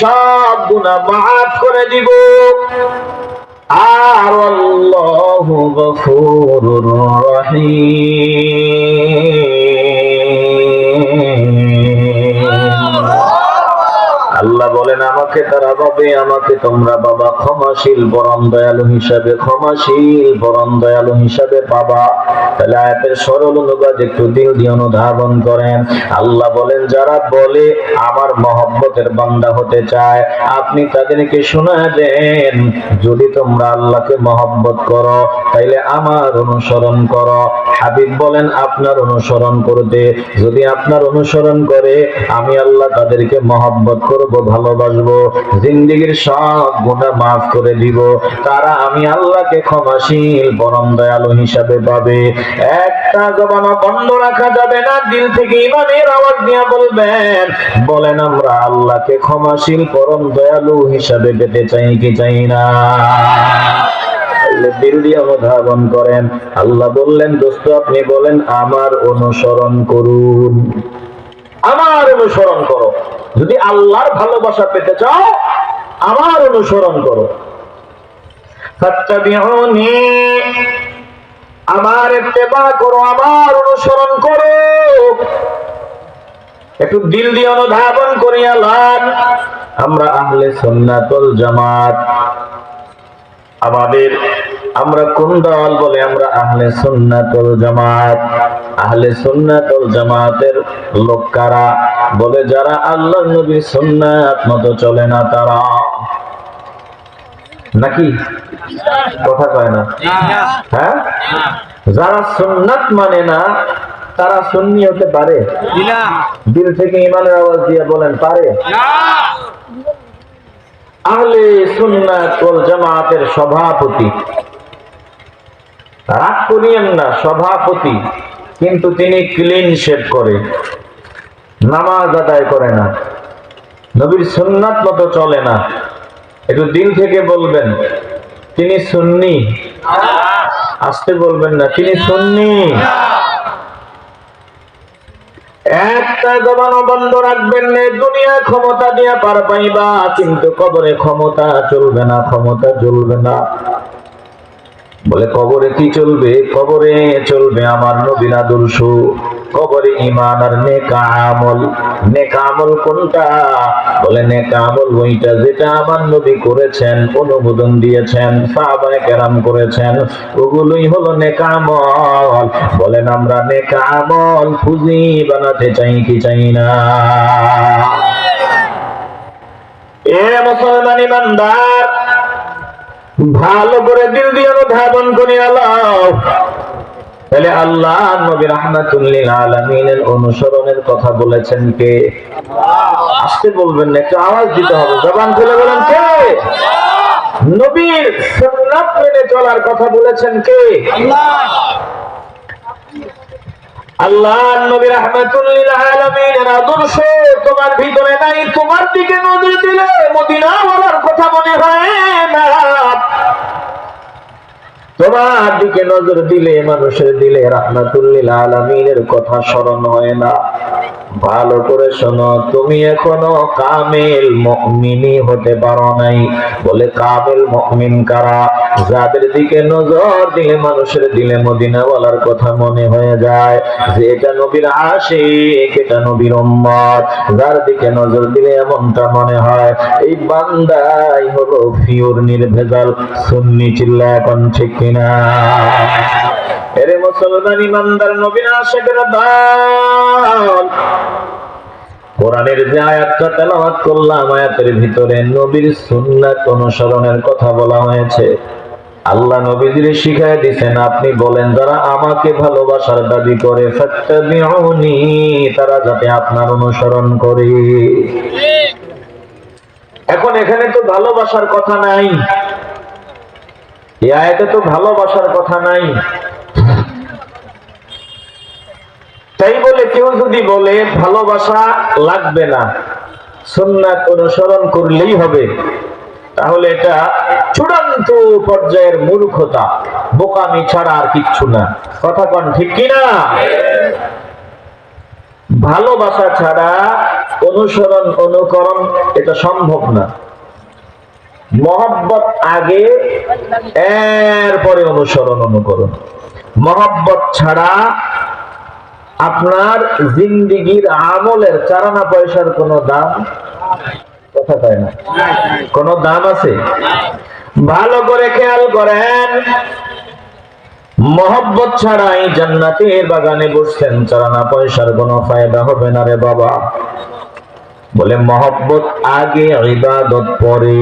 সব গুণা মাফ করে দিব। আর আল্লাহু গফুরুর রহিম। আল্লাহ বলেন, আমাকে তারা পাবে আমাকে তোমরা বাবা ক্ষমাশীল, পরম দয়ালু হিসাবে ক্ষমাশীল, পরম দয়ালু হিসাবে পাবা। তাহলে আয়াতের সরল অনুবাদ একটু দিল দিয়ে অনুধাবন করেন। আল্লাহ বলেন, যারা বলে, আমার মহব্বতের বান্দা হতে চায়, আপনি তাদেরকে শোনা দেন যদি তোমরা আল্লাহকে মহব্বত করো, তাইলে আমার অনুসরণ করো। হাবিব বলেন, আপনার অনুসরণ করতে। যদি আপনার অনুসরণ করে, আমি আল্লাহ তাদেরকে মহব্বত করব ভালোবাসবো জিন্দিগির সব গুণা মাফ করে দিব। তারা আমি আল্লাহকে ক্ষমাশীল, পরম দয়ালু হিসাবে পাবে। একটা জবানও বন্ধ রাখা যাবে না, দিল থেকে ইমানের আওয়াজ দিয়ে বলবেন, বলেন আমরা আল্লাহকে ক্ষমাশীল, পরম দয়ালু হিসাবে পেতে চাই কি চাই না? অনুধাবন করেন। আল্লাহ বললেন, দোস্ত, আপনি বলেন, আমার অনুসরণ করুন। আমার অনুসরণ করো। যদি আল্লাহর ভালোবাসা পেতে চাও, আমার অনুসরণ করো। আমার ইত্তেবা করো, আমার অনুসরণ করো। একটু দিল দিয়ে অনুধাবন করিয়া লান। আমরা আহলে সুন্নাতুল জামাত। আমাদের, আমরা কোন দল বলে আমরা আহলে সুন্নাতুল জামাত? আহলে সুন্নাতুল জামাতের লোক কারা বলে যারা আল্লাহ নবী সুন্নাত মতো চলে না তারা নাকি? কথা কয় না? হ্যাঁ? যারা সুন্নাত মানে না তারা সুন্নি হতে পারে। দিল থেকে ইমানের আওয়াজ দিয়ে বলেন পারে। আহলে সুন্নাত ওয়াল জামাতের সভাপতি। রাগ করিয়েন না সভাপতি। কিন্তু তিনি ক্লিন শেভ করে, নামাজ আদায় করে না, নবীর সুন্নাত মতো চলে না। একটু দিল থেকে বলবেন, তিনি সুন্নি? আসতে বলবেন না, তিনি সুন্নি? একটা জবানও বন্ধ রাখবেন না ক্ষমতা কিন্তু ক্ষমতা চলবে না, ক্ষমতা চলবে না। বলে, কবরে কি চলবে? কবরে চলবে আমার নবীন আদর্শ। কবরে ইমান আর নেকা আমল। নেকা আমল কোনটা? বলে, নেকা আমল ওইটা যেটা আমার নবী করেছেন, অনুমোদন দিয়েছেন, সাহাবায়ে কেরাম করেছেন। ওগুলোই হলো নেকা আমল। বলেন, আমরা নেকা আমল পুঁজি বানাতে চাই কি চাই না? এ মুসলমান ইমানদার ভালো করে দিল দিয়ে ধাবন করি আলাও তাহলে আল্লাহ নবী রাহমাতুল্লিল আলামিনের অনুসরণের কথা বলেছেন কে? আসতে বলবেন না, একটু আওয়াজ দিতে হবে। জবান খুলে বলেন কে? নবীর সুন্নাত মেনে চলার কথা বলেছেন কে? আল্লাহ আলামিনের আদর্শ তোমার ভিতরে নাই, তোমার দিকে নজর দিলে মদিনা বলার কথা মনে হয় না। তোমার দিকে নজর দিলে মানুষের দিলে রাহমাতুল্লিল আলামিনের কথা স্মরণ হয় না। ভালো করে শোনো, তুমি এখনও কামেল মুমিনি হতে পারো নাই। বলে কামেল মুমিন কারা? যাদের দিকে নজর দিলে মানুষের দিলে মদিনা বলার কথা মনে হয়ে যায়, যে এটা নবীর আশিক, এটা নবীর উম্মত। যার দিকে নজর দিলে এমনটা মনে হয়, এই বান্দাই হলো ফিউর নির্ভেজাল, সুন্নি চিল্লা এখন ঠিক কিনা। এরে মুসলমান ইমানদার আশিকের কোরআনের যে আয়াতটা তেলাওয়াত করলাম, আয়াতের ভিতরে নবীর সুন্নাত অনুসরণের কথা বলা হয়েছে। আল্লাহ নবীজির শিখায় দিছেন, আপনি বলেন, যারা আমাকে ভালোবাসার দাবি করে তারা যাতে আপনার অনুসরণ করে। এখন এখানে তো ভালোবাসার কথা নাই। এই আয়াতে তো ভালোবাসার কথা নাই। তাই বলে কেউ যদি বলে, ভালোবাসা লাগবে না অনুসরণ করলেই হবে, তাহলে এটা চূড়ান্ত পর্যায়ের মূর্খতা। বোকামি ছাড়া আর কিচ্ছু না। কথা কন, ঠিক কিনা ভালোবাসা ছাড়া অনুসরণ, অনুকরণ এটা সম্ভব না। মহব্বত আগে অনুসরণ, অনুকরণ। মহব্বত ছাড়া আপনার জিন্দিগির আমলের চারানা পয়সার কোনো দাম কথা কয় না। কোনো দাম আছে? ভালো করে খেয়াল করেন। মহব্বত ছাড়াই জান্নাতের বাগানে বসছেন চারানা পয়সার কোনো ফায়দা হবে না রে বাবা। বলে মহব্বত আগে ইবাদত পরে।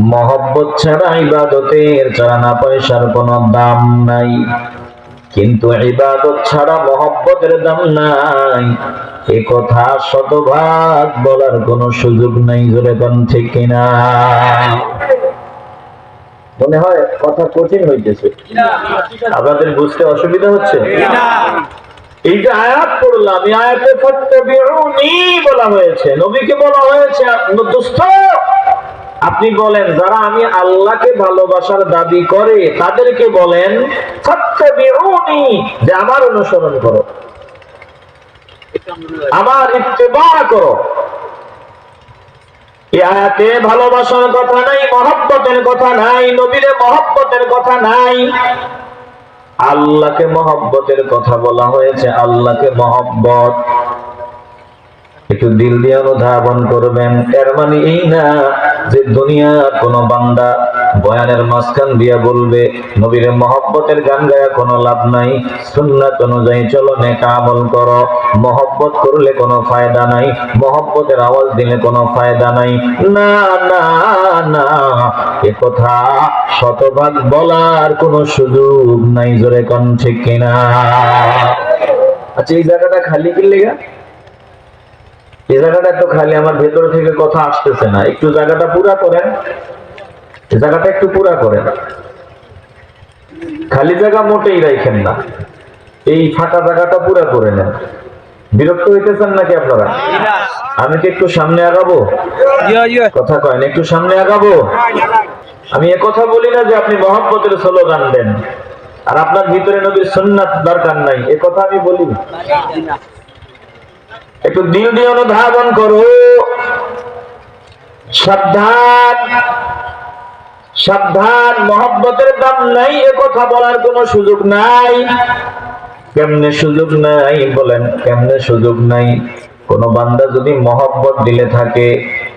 মহব্বত ছাড়া ইবাদতের চারানা পয়সার কোনো দাম নাই। কিন্তু ইবাদত ছাড়া মহব্বতের দাম নাই। এ কথা শতভাগ বলার কোনো সুযোগ নাই জোরে কোন, ঠিক কিনা? মনে হয় কথা কঠিন হইতেছে। আপনাদের বুঝতে অসুবিধা হচ্ছে? এই যে আয়াত পড়লাম, এই আয়াতে বলা হয়েছে। নবীকে বলা হয়েছে দোস্ত আপনি বলেন, যারা আমি আল্লাহকে ভালোবাসার দাবি করে, তাদেরকে বলেন আমার অনুসরণ করো। আমার ইত্তেবা করো। এই আয়াতে ভালোবাসার কথা নাই, মহব্বতের কথা নাই, নবীরে মহব্বতের কথা নাই। আল্লাহকে মহব্বতের কথা বলা হয়েছে, আল্লাহকে মহব্বত। একটু দিল দিয়ে অনুধাবন করবেন, এর মানে এই না যে দুনিয়ার কোন বান্দা বয়ানের মাঝখান দিয়া বলবে, নবীর মহব্বতের গান গায়া কোনো লাভ নাই, সুন্নাত অনুযায়ী চলো, নেকা আমল করো। মহব্বত করলে কোনো ফায়দা নাই, মহব্বতের আওয়াজ দিলে কোনো ফায়দা নাই। না না না, এ কথা শতভাগ বলার কোনো সুযোগ নাই, জোরে কোন ঠিক কিনা? আচ্ছা এই জায়গাটা খালি কি লেগা? এই জায়গাটা একটু খালি আমার ভেতর থেকে কথা আসতেছে না। একটু জায়গাটা পুরা করেন। এই জায়গাটা একটু পুরা করেন। খালি জায়গা মোটেই রাখেন না। এই ফাঁকা জায়গাটা পুরা করে নেন। বিরক্ত হইতেছেন নাকি আপনারা? আমি কি একটু সামনে আগাবো? কথা কয়েন একটু সামনে আগাবো? আমি এ কথা বলি না যে আপনি মহব্বতের স্লোগান দেন। আর আপনার ভিতরে নবীর সুন্নাত দরকার নাই। এ কথা আমি বলি না। একটু দৃঢ় অনুধাবন করো। সাবধান সাবধান, মহব্বতের দাম নাই, এ কথা বলার কোনো সুযোগ নাই। কেমনে সুযোগ নাই বলেন, কেমনে সুযোগ নাই? কোন বান্দা যদি মহব্বত দিলে থাকে,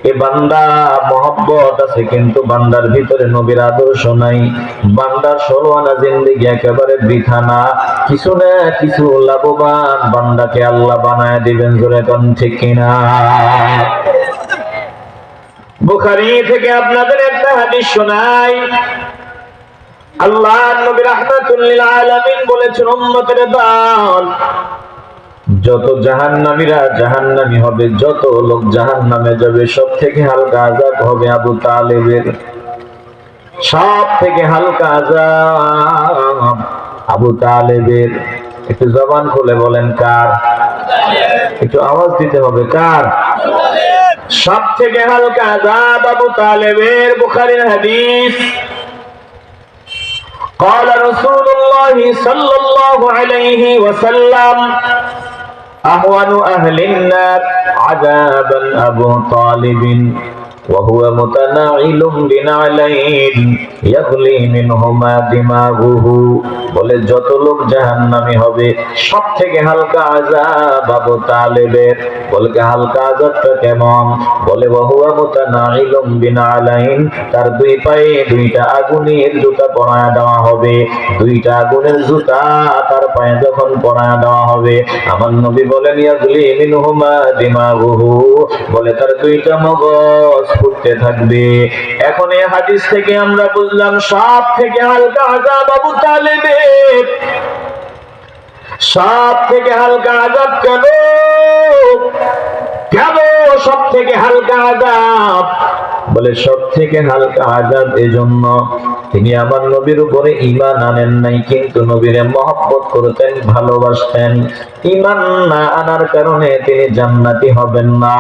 এ বান্দা মহব্বত আছে কিন্তু বান্দার ভিতরে নবীর আদর্শ নাই। বান্দার আনা জিন্দিগি একেবারে বৃথা না। কিছু না কিছু লাভবান বান্দাকে আল্লাহ বানায় দিবেন, জোরে কোন ঠিক কিনা? বুখারী থেকে আপনাদের একটা হাদিস শোনাই। আল্লাহ নবী রাহমাতুল্লিল আলামিন বলেছেন, উম্মতের দল যত জাহান্নামীরা জাহান্নামী হবে যত লোক জাহান্নামে যাবে সব থেকে হালকা আজাব হবে আবু তালেবের সব থেকে হালকা আজাব আবু তালেবের একটু জবান খুলে বলেন কার একটু আওয়াজ দিতে হবে কার সব থেকে হালকা আজাব আবু তালেবের বুখারীর হাদিস قال رسول الله صلى الله عليه وسلم أهون أهل النار عذابا أبو طالب. وهو متناعل بنعلين يغلي منهما دماغه বলে যত লোক জাহান্নামী হবে সব থেকে হালকা আজাব আবু তালেবের বলে কি হালকা আজাবটা কেমন বলে বহুয়া মুতানাইলুম বিনালাইন তার দুই পায়ে দুইটা আগুনের জুতা পরায় দেওয়া হবে দুইটা আগুনের জুতা তার পায়ে যখন পরায় দেওয়া হবে আমার নবী বলেন ইয়াগুলি মিনহুমা দিমাগুহু বলে তার দুইটা মগজ ফুটতে থাকবে। এখন এই হাদিস থেকে আমরা বুঝলাম, সব থেকে হালকা আজাব আবু তালেবের। সব থেকে হালকা আজাব কেন? কেন সব থেকে হালকা আজাব? বলে, সব থেকে হালকা আজাব এজন্য তিনি আমার নবীর উপরে ইমান আনেন নাই, কিন্তু নবীরে মহব্বত করতেন, ভালোবাসতেন। ইমান না আনার কারণে তিনি জান্নাতি হবেন না,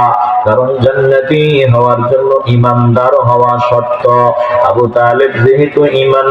কারণ জান্নাতি হওয়ার জন্য ইমানদার হওয়া শর্ত। আবু তালেব যেহেতু ইমান